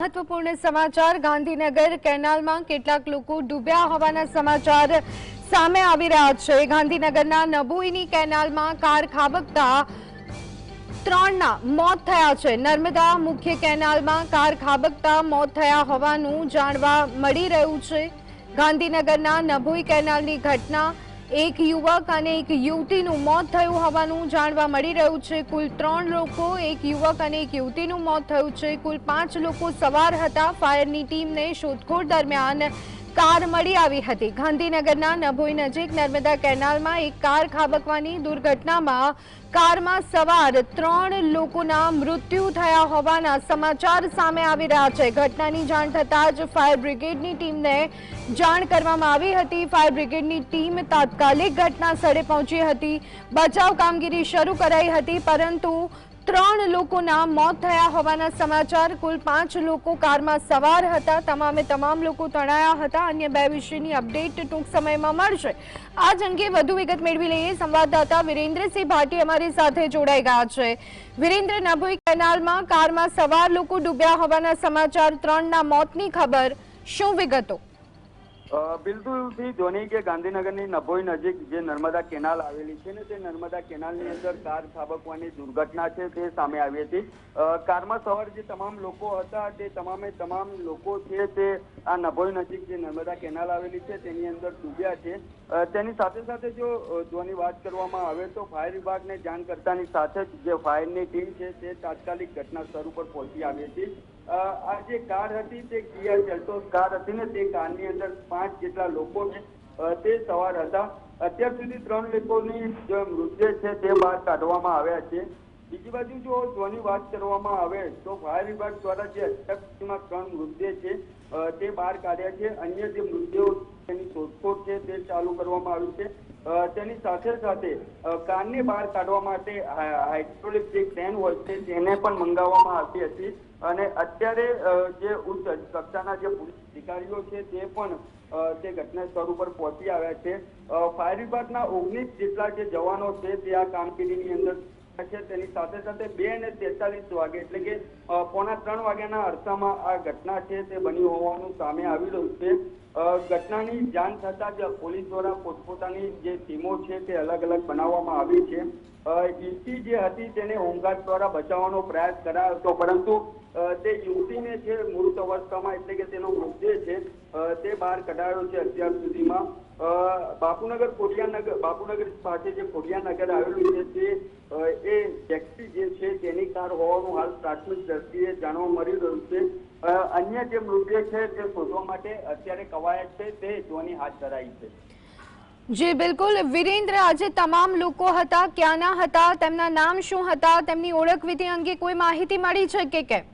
મહત્વપૂર્ણ સમાચાર, ગાંધીનગર કેનાલમાં કેટલાક લોકો ડૂબ્યા હોવાના સમાચાર સામે આવી રહ્યા છે. ગાંધીનગરના નબુઈની કેનાલમાં કાર ખાબકતા ત્રણના મોત થયા છે. નર્મદા મુખ્ય કેનાલમાં કાર ખાબકતા મોત થયા હોવાનું જાણવા મળી રહ્યું છે. ગાંધીનગરના નભોઈ કેનાલની ઘટના એક યુવક અને એક યુવતીનું મોત થયું હોવાનું જાણવા મળી રહ્યું છે. કુલ ત્રણ લોકો, એક યુવક અને એક યુવતીનું મોત થયું છે. કુલ પાંચ લોકો સવાર હતા. ફાયરની ટીમને શોધખોળ દરમિયાન કાર મળી આવી હતી. ગાંધીનગરના નભોઈ નજીક નર્મદા કેનાલમાં એક કાર ખાબકવાની દુર્ઘટનામાં કારમાં સવાર ત્રણ લોકોના મૃત્યુ થયા હોવાના સમાચાર સામે આવી રહ્યા છે. ઘટનાની જાણ થતાં જ ફાયર બ્રિગેડની ટીમને જાણ કરવામાં આવી હતી. ફાયર બ્રિગેડની ટીમ તાત્કાલિક ઘટના સ્થળે પહોંચી હતી. બચાવ કામગીરી શરૂ કરાઈ હતી, પરંતુ ત્રણ લોકોના મોત થયા હોવાના સમાચાર. કુલ પાંચ લોકો કારમાં સવાર હતા. તમામે તમામ લોકો તણાયા હતા. અન્ય બે વિશેની અપડેટ ટૂંક સમયમાં મળશે. આ જ અંગે વધુ વિગત મેળવી લઈએ. સંવાદદાતા વિરેન્દ્રસિંહ ભાટી અમારી સાથે જોડાઈ ગયા છે. વિરેન્દ્ર, નભોઈ કેનાલમાં કારમાં સવાર લોકો ડૂબ્યા હોવાના સમાચાર. ત્રણના મોતની ખબર. શું વિગતો? અ, બિલકુલથી ધોની કે ગાંધીનગરની નભોઈ નજીક જે નર્મદા કેનાલ આવેલી છે ને તે નર્મદા કેનાલની અંદર કાર ખાબકવાની દુર્ઘટના છે તે સામે આવી હતી. કારમાં સવાર જે તમામ લોકો હતા તે તમામે તમામ લોકો છે તે આ નભોઈ નજીક જે નર્મદા કેનાલ આવેલી છે તેની અંદર ડૂબ્યા છે. તેની સાથે સાથે જો ધોની વાત કરવામાં આવે તો ફાયર વિભાગને જાણ કરતાની સાથે જ જે ફાયરની ટીમ છે તે તાત્કાલિક ઘટના સ્થળ ઉપર પહોંચી આવી હતી. આ જે કાર હતી તે કિયા સેલ્ટોસ કાર હતી ને તે કારની અંદર પાંચ જેટલા લોકો તે સવાર હતા. અત્યાર સુધી ત્રણ લોકોની જે મૃતદેહ છે, તે બહાર કાઢવામાં આવ્યા છે. બીજી બાજુ જો જોની વાત કરવામાં આવે, તો ફાયર વિભાગ દ્વારા જે અત્યાર ત્રણ મૃતદેહ છે તે બહાર કાઢ્યા છે. અન્ય જે મૃતદેહો તેની શોધખોળ છે, તે ચાલુ કરવામાં આવી છે. તેની સાથે સાથે કારને બહાર કાઢવા માટે હાઇડ્રોલિક જે ક્રેન હોય છે, તેને પણ મંગાવવામાં આવી હતી. અને અત્યારે જે ઉચ્ચ કક્ષાના જે પોલીસ અધિકારીઓ છે, તે પણ તે ઘટના સ્થળ ઉપર પહોંચી આવ્યા છે. ફાયર વિભાગના ઓગણીસ જેટલા જે જવાનો છે, તે આ કામગીરીની અંદર છે. તેની સાથે સાથે બે અને તેતાલીસ વાગે એટલે કે પોણા ત્રણ વાગ્યાના અરસામાં આ ઘટના છે તે બની હોવાનું સામે આવી રહ્યું છે. ઘટનાની જાણ થતાં જ પોલીસ દ્વારા પોતપોતાની જે ટીમો છે તે અલગ અલગ બનાવવામાં આવી છે. યુવતી જે હતી તેને હોમગાર્ડ દ્વારા બચાવવાનો પ્રયાસ કરાયો હતો, પરંતુ તે યુવતીને છે મૃત અવસ્થામાં એટલે કે તેનો મૃતદેહ છે તે બહાર કઢાયો છે અત્યાર સુધીમાં. બાપુનગર કોડિયાનગર બાપુનગર પાસે જે કોડિયાનગર આવેલું છે, તે એ વ્યક્તિ જે છે તેની કાર હોવાનું હાલ પ્રાથમિક દ્રષ્ટિએ જાણવા મળી રહ્યું છે. અન્ય જે મૃતદેહ છે તે શોધવા માટે અત્યારે કવાયત છે, તે જોવાની હાથ ધરાઈ છે. જી, બિલકુલ. વિરેન્દ્ર, આજે તમામ લોકો હતા, ક્યાંના હતા, તેમના નામ શું હતા, તેમની ઓળખ વિધિ અંગે કોઈ માહિતી મળી છે કે કેમ?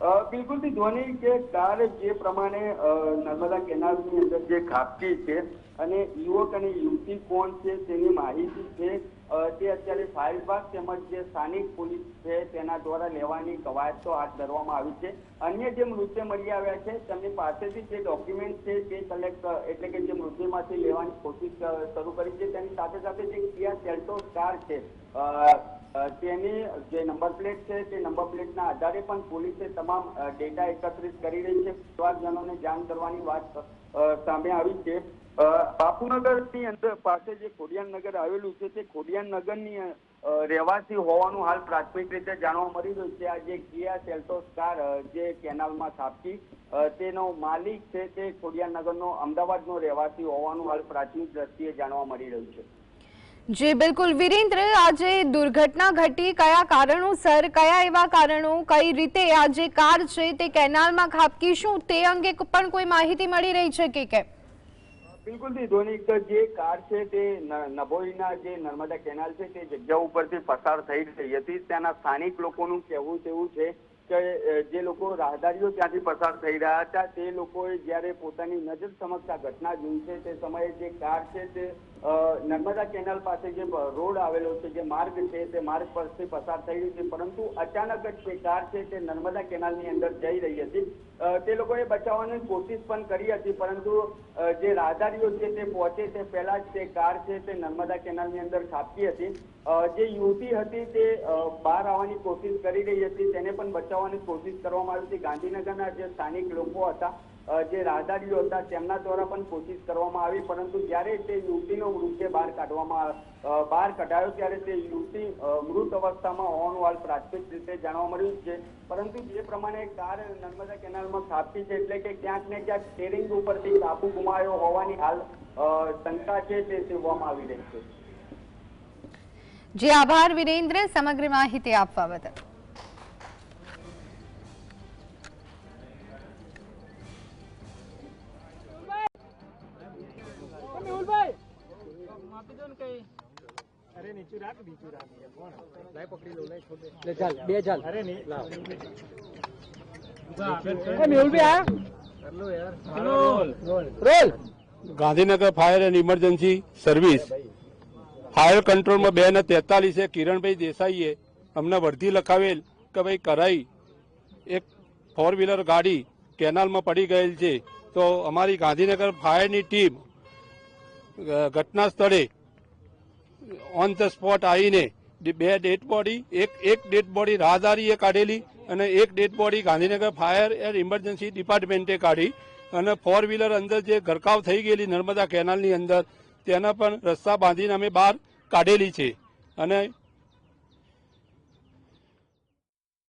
બિલકુલથી ધોની કે કાર જે પ્રમાણે નર્મદા કેનાલની અંદર જે ખાબકી છે અને યુવક અને યુવતી કોણ છે તેની માહિતી છે. તે અત્યારે ફાયર વિભાગ તેમજ જે સ્થાનિક પોલીસ છે તેના દ્વારા લેવાની કવાયતો હાથ ધરવામાં આવી છે. અન્ય જે મૃતદેહ મળી આવ્યા છે, તેમની પાસેથી જે ડોક્યુમેન્ટ છે તે કલેક્ટ, એટલે કે જે મૃતદેહમાંથી લેવાની કોશિશ શરૂ કરી છે, તેની સાથે સાથે જે કિયા સેલ્ટો કાર છે તેની જે નંબર પ્લેટ છે, તે નંબર પ્લેટના આધારે પણ પોલીસે તમામ ડેટા એકત્રિત કરી રહી છે. પરિવારજનોને જાણ કરવાની વાત સામે આવી છે. અ, બાપુનગરની અંદર પાસે જે ખોડિયારનગર આવેલું છે તે ખોડિયારનગરની ની રહેવાસી હોવાનું હાલ પ્રાથમિક રીતે જાણવા મળી રહ્યું છે. આ જે કિયા સેલ્ટોસ કાર જે કેનાલમાં ખાબકી તેનો માલિક છે તે ખોડિયારનગરનો અમદાવાદનો રહેવાસી હોવાનું હાલ પ્રાથમિક દ્રષ્ટિએ જાણવા મળી રહ્યું છે. જી બિલકુલ. વિરેન્દ્ર આજે દુર્ઘટના ઘટી કયા કારણોસર કયા એવા કારણો કઈ રીતે આ જે કાર છે તે કેનાલમાં ખાબકી શું તે અંગે પણ કોઈ માહિતી મળી રહી છે કે કેમ? બિલકુલથી ધોની જે કાર છે તે નભોઈના જે નર્મદા કેનાલ છે તે જગ્યા ઉપરથી પસાર થઈ રહી હતી. ત્યાંના સ્થાનિક લોકોનું કહેવું તેવું છે કે જે લોકો રાહદારીઓ ત્યાંથી પસાર થઈ રહ્યા હતા, તે લોકોએ જ્યારે પોતાની નજર સમક્ષ આ ઘટના જોઈ છે, તે સમયે જે કાર છે તે નર્મદા કેનાલ પાસે જે રોડ આવેલો છે, જે માર્ગ છે, તે માર્ગ પરથી પસાર થઈ રહ્યું છે, પરંતુ અચાનક જ તે કાર છે, તે નર્મદા કેનાલની અંદર જઈ રહી હતી. તે લોકોએ બચાવવાની કોશિશ પણ કરી હતી, પરંતુ જે રાહદારીઓ છે, તે પહોંચે તે પહેલા જ તે કાર છે, તે નર્મદા કેનાલની અંદર ખાબકી હતી. જે યુવતી હતી, તે બહાર આવવાની કોશિશ કરી રહી હતી, તેને પણ બચાવવાની કોશિશ કરવામાં આવી હતી. ગાંધીનગરના જે સ્થાનિક લોકો હતા જે રાહદારીઓ હતા, તેમના દ્વારા પણ કોશિશ કરવામાં આવી, પરંતુ જ્યારે તે યુવતીનો મૃતદેહ બહાર કાઢવામાં બહાર કઢાયો, ત્યારે તે યુવતી મૃત અવસ્થામાં હોવાનું હાલ પ્રાથમિક રીતે જાણવા મળ્યું છે. પરંતુ જે પ્રમાણે કાર નર્મદા કેનાલમાં સ્થાપી છે, એટલે કે ક્યાંક ને ક્યાંક સ્ટેરિંગ ઉપરથી કાબુ ગુમાવ્યો હોવાની હાલ શંકા છે, તે સેવવામાં આવી રહી છે. જી આભાર, વિરેન્દ્ર. સમગ્ર માહિતી આપવા બદલ. Gandhinagar fire and emergency service. Fire કંટ્રોલમાં બે ને તેતાલીસે કિરણભાઈ દેસાઈએ અમને વર્ધી લખાવેલ કે ભાઈ કરાઈ. એક ફોર વ્હીલર ગાડી કેનાલમાં પડી ગયેલ છે. તો અમારી ગાંધીનગર ફાયરની ટીમ ઘટના સ્થળે ઓન ધ સ્પોટ આવીને બે ડેડ બોડી એક એક ડેડ બોડી રાહદારીએ કાઢેલી અને એક dead body Gandhinagar fire and emergency ડિપાર્ટમેન્ટે કાઢી અને ફોર વ્હીલર અંદર જે ગરકાવ થઈ ગયેલી નર્મદા કેનાલની અંદર, તેના પણ રસ્તા બાંધીને અમે બહાર કાઢેલી છે. અને